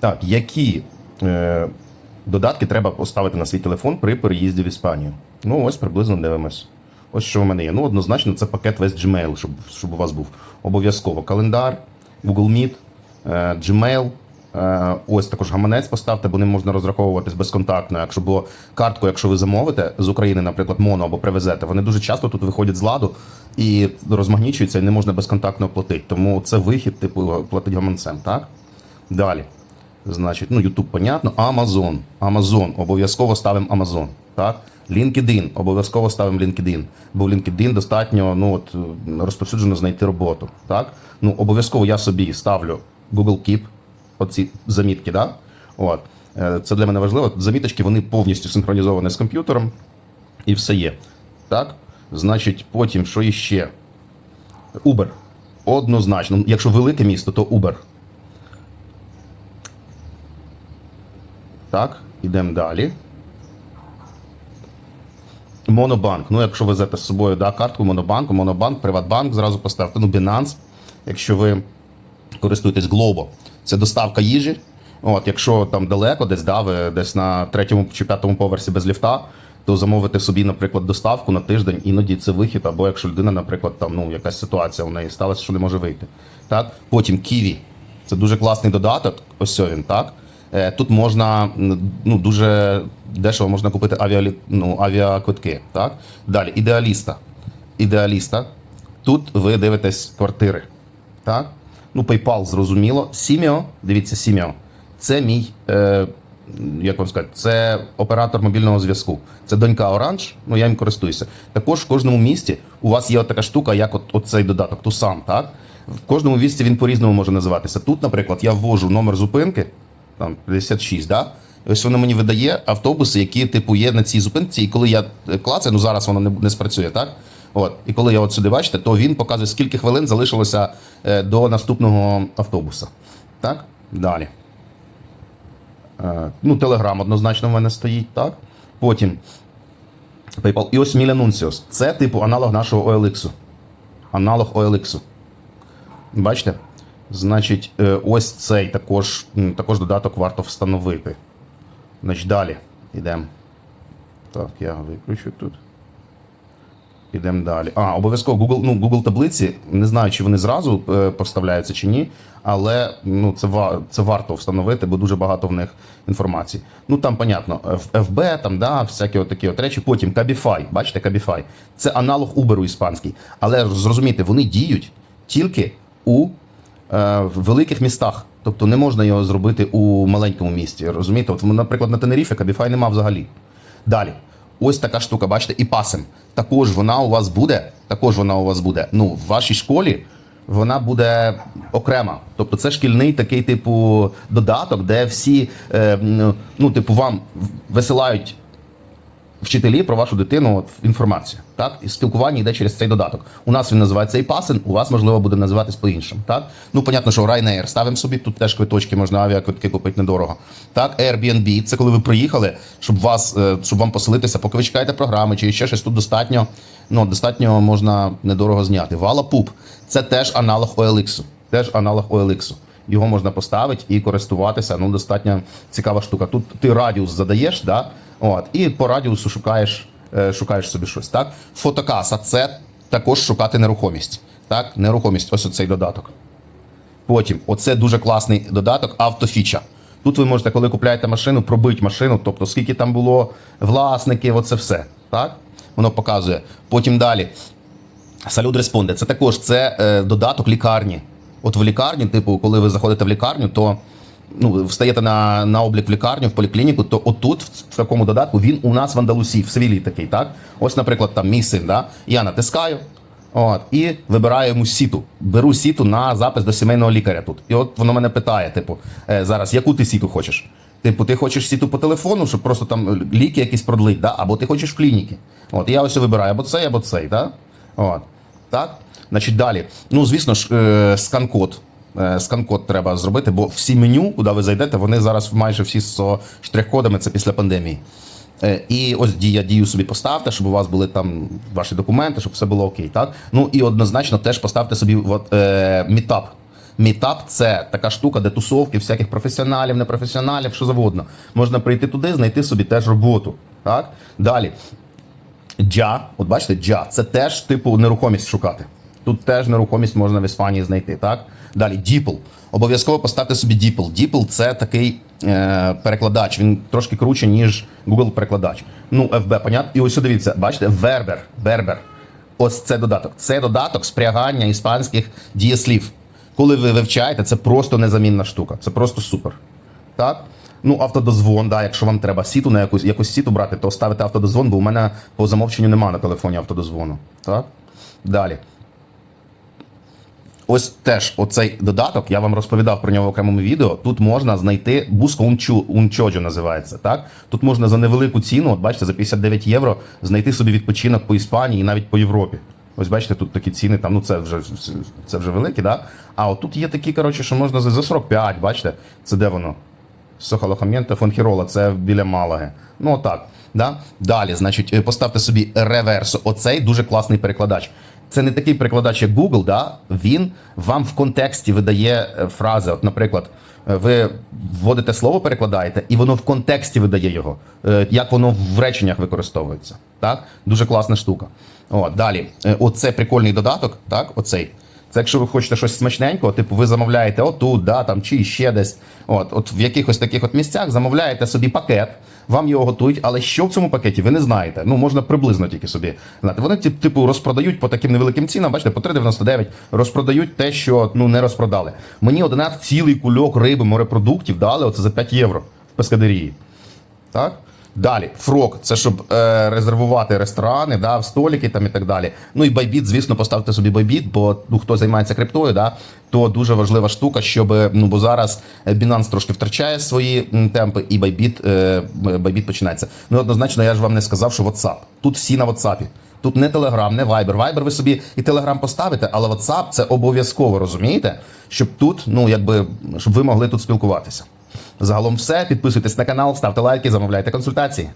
Так, які е, додатки треба поставити на свій телефон при переїзді в Іспанію? Ну, ось приблизно дивимось. Ось що в мене є. Ну, однозначно, це пакет весь Gmail, щоб, щоб у вас був. Обов'язково календар, Google Meet, е, Gmail. Е, ось також гаманець поставте, бо ним можна розраховуватись безконтактно. Якщо було картку, якщо ви замовите з України, наприклад, моно або привезете, вони дуже часто тут виходять з ладу і розмагнічуються, і не можна безконтактно платити. Тому це вихід, типу, платить гаманцем, так? Далі. Значить, ну, YouTube, понятно. Amazon. Amazon. Обов'язково ставимо Amazon. Так? LinkedIn. Обов'язково ставимо LinkedIn. Бо в LinkedIn достатньо ну, от, розповсюджено знайти роботу. Так? Ну, обов'язково я собі ставлю Google Keep, оці замітки, да? От. Е, Це для мене важливо. Заміточки вони повністю синхронізовані з комп'ютером, і все є. Так? Значить, потім, що іще? Uber. Однозначно. Якщо велике місто, то Uber. Так, ідемо далі. Монобанк. Ну, якщо везете з собою да, картку Монобанку, Монобанк, Приватбанк, зразу поставте. Ну, Binance, якщо ви користуєтесь Globo, це доставка їжі. От, якщо там далеко, десь да, ви десь на третьому чи п'ятому поверсі без ліфта, то замовити собі, наприклад, доставку на тиждень, іноді це вихід, або якщо людина, наприклад, там ну, якась ситуація у неї сталася, що не може вийти. Так? Потім Kiwi. Це дуже класний додаток. Ось він, так. Е, Тут можна ну, дуже дешево можна купити авіалі, ну, авіаквитки. Так? Далі, ідеаліста. Ідеаліста. Тут ви дивитесь квартири. Так? Ну, PayPal зрозуміло. Сіміо, дивіться, Сіміо. Це мій, е, як вам сказати, це оператор мобільного зв'язку. Це донька Orange, ну я їм користуюся. Також в кожному місті у вас є така штука, як от, от цей додаток, Тусам, так? В кожному місті він по-різному може називатися. Тут, наприклад, я ввожу номер зупинки, там 56, да? Ось воно мені видає автобуси, які типу є на цій зупинці, і коли я е, клацаю, ну зараз воно не, не спрацює, так? От, і коли я от сюди бачите, то він показує, скільки хвилин залишилося е, до наступного автобуса. Так? Далі. Е, ну, Telegram однозначно в мене стоїть, так? Потім PayPal. І ось Milanuncios. Це типу аналог нашого OLX. Аналог OLX. Бачите? Значить, е, ось цей також, також додаток варто встановити. Значить, далі йдемо. Так, я виключу тут. Ідемо далі. А, обов'язково Google, ну, Google таблиці. Не знаю, чи вони зразу е, поставляються чи ні, але ну, це, це варто встановити, бо дуже багато в них інформації. Ну там, понятно, FB, там, да, всякі от такі от речі. Потім Cabify, бачите, Cabify. Це аналог Uber іспанський. Але зрозумійте, вони діють тільки у в великих містах. Тобто не можна його зробити у маленькому місті. Розумієте? От, наприклад, на Тенеріфі Cabify нема взагалі. Далі. Ось така штука, бачите, і пасем. Також вона у вас буде. Також вона у вас буде. Ну, в вашій школі вона буде окрема. Тобто це шкільний такий, типу, додаток, де всі, е, ну, типу, вам висилають вчителі про вашу дитину інформацію. Так? І спілкування йде через цей додаток. У нас він називається iPassen, у вас, можливо, буде називатись по-іншому. Так? Ну, понятно, що Ryanair ставимо собі, тут теж квиточки, можна авіаквитки купити недорого. Так, Airbnb, це коли ви приїхали, щоб вас, е, щоб вам поселитися, поки ви чекаєте програми чи ще щось, тут достатньо, ну, достатньо можна недорого зняти. Валапуп це теж аналог OLX. Теж аналог OLX. Його можна поставити і користуватися. Ну, достатньо цікава штука. Тут ти радіус задаєш, да? От, і по радіусу шукаєш, е, шукаєш собі щось. Так? Фотокаса це також шукати нерухомість. Так? Нерухомість, ось оцей додаток. Потім, оце дуже класний додаток автофіча. Тут ви можете, коли купляєте машину, пробити машину, тобто скільки там було власників, оце все. Так? Воно показує. Потім далі. Салют Респонде. Це також це е, додаток лікарні. От в лікарні, типу, коли ви заходите в лікарню, то ну, встаєте на, на облік в лікарню, в поліклініку, то отут, в, в такому додатку, він у нас в Андалусі, в Севілі такий, так? Ось, наприклад, там мій син, да? я натискаю. От, і вибираю йому сіту. Беру сіту на запис до сімейного лікаря тут. І от воно мене питає: типу, е, зараз, яку ти сіту хочеш? Типу, ти хочеш сіту по телефону, щоб просто там ліки якісь продлить, да? або ти хочеш в клініки. От, я ось вибираю або цей, або цей. Да? От. Так? Значить, далі. Ну, звісно ж, е, скан-код. Е, Скан-код треба зробити, бо всі меню, куди ви зайдете, вони зараз майже всі з штрих-кодами, це після пандемії. Е, І ось дія дію собі поставте, щоб у вас були там ваші документи, щоб все було окей. Так? Ну і однозначно теж поставте собі от, е, мітап. Meetup – це така штука, де тусовки всяких професіоналів, непрофесіоналів, що завгодно. Можна прийти туди, знайти собі теж роботу. Так? Далі. Джа, от бачите, джа, це теж типу нерухомість шукати. Тут теж нерухомість можна в Іспанії знайти, так? Далі Діпл. Обов'язково поставте собі Діпл. Діпл це такий е, перекладач. Він трошки круче, ніж Google перекладач. Ну, FB, понятно. І ось дивіться, бачите, Вербер. Бербер. Ось це додаток. Це додаток спрягання іспанських дієслів. Коли ви вивчаєте, це просто незамінна штука. Це просто супер. Так? Ну, автодозвон, да, якщо вам треба сіту на якусь, якусь сіту брати, то ставите автодозвон, бо у мене по замовченню немає на телефоні автодозвону. Так? Далі. Ось теж оцей додаток, я вам розповідав про нього в окремому відео. Тут можна знайти Буско Унчоджо називається. Так? Тут можна за невелику ціну, от бачите, за 59 євро знайти собі відпочинок по Іспанії і навіть по Європі. Ось бачите, тут такі ціни, там, ну це вже це вже великі, да? А от тут є такі, коротше, що можна за за 45, бачите, це де воно? Сохалохам'єнте Фонхірола, це біля Малаги. Ну отак. Да? Далі, значить, е, поставте собі реверсо. Оцей дуже класний перекладач. Це не такий прикладач, як Google, да? він вам в контексті видає е, фрази. От, наприклад, е, ви вводите слово, перекладаєте, і воно в контексті видає його, е, як воно в реченнях використовується. Так? Дуже класна штука. О, далі, оце прикольний додаток, так, оцей. Це якщо ви хочете щось смачненького, типу ви замовляєте отут, да, там, чи ще десь. От, от в якихось таких от місцях замовляєте собі пакет, вам його готують, але що в цьому пакеті, ви не знаєте. Ну, можна приблизно тільки собі знати. Вони типу розпродають по таким невеликим цінам, бачите, по 3,99 розпродають те, що ну, не розпродали. Мені 11 цілий кульок риби, морепродуктів дали оце за 5 євро в пескадерії. Так? Далі, фрок, це щоб е, резервувати ресторани, да, столики там і так далі. Ну і байбіт, звісно, поставте собі байбіт, бо ну, хто займається криптою, да, то дуже важлива штука, щоб ну бо зараз Binance трошки втрачає свої темпи, і байбіт, е, байбіт починається. Ну однозначно, я ж вам не сказав, що WhatsApp. Тут всі на WhatsApp. Тут не Telegram, не Viber. Viber ви собі і Telegram поставите, але WhatsApp це обов'язково, розумієте? Щоб тут, ну якби, щоб ви могли тут спілкуватися. Загалом все. Підписуйтесь на канал, ставте лайки, замовляйте консультації.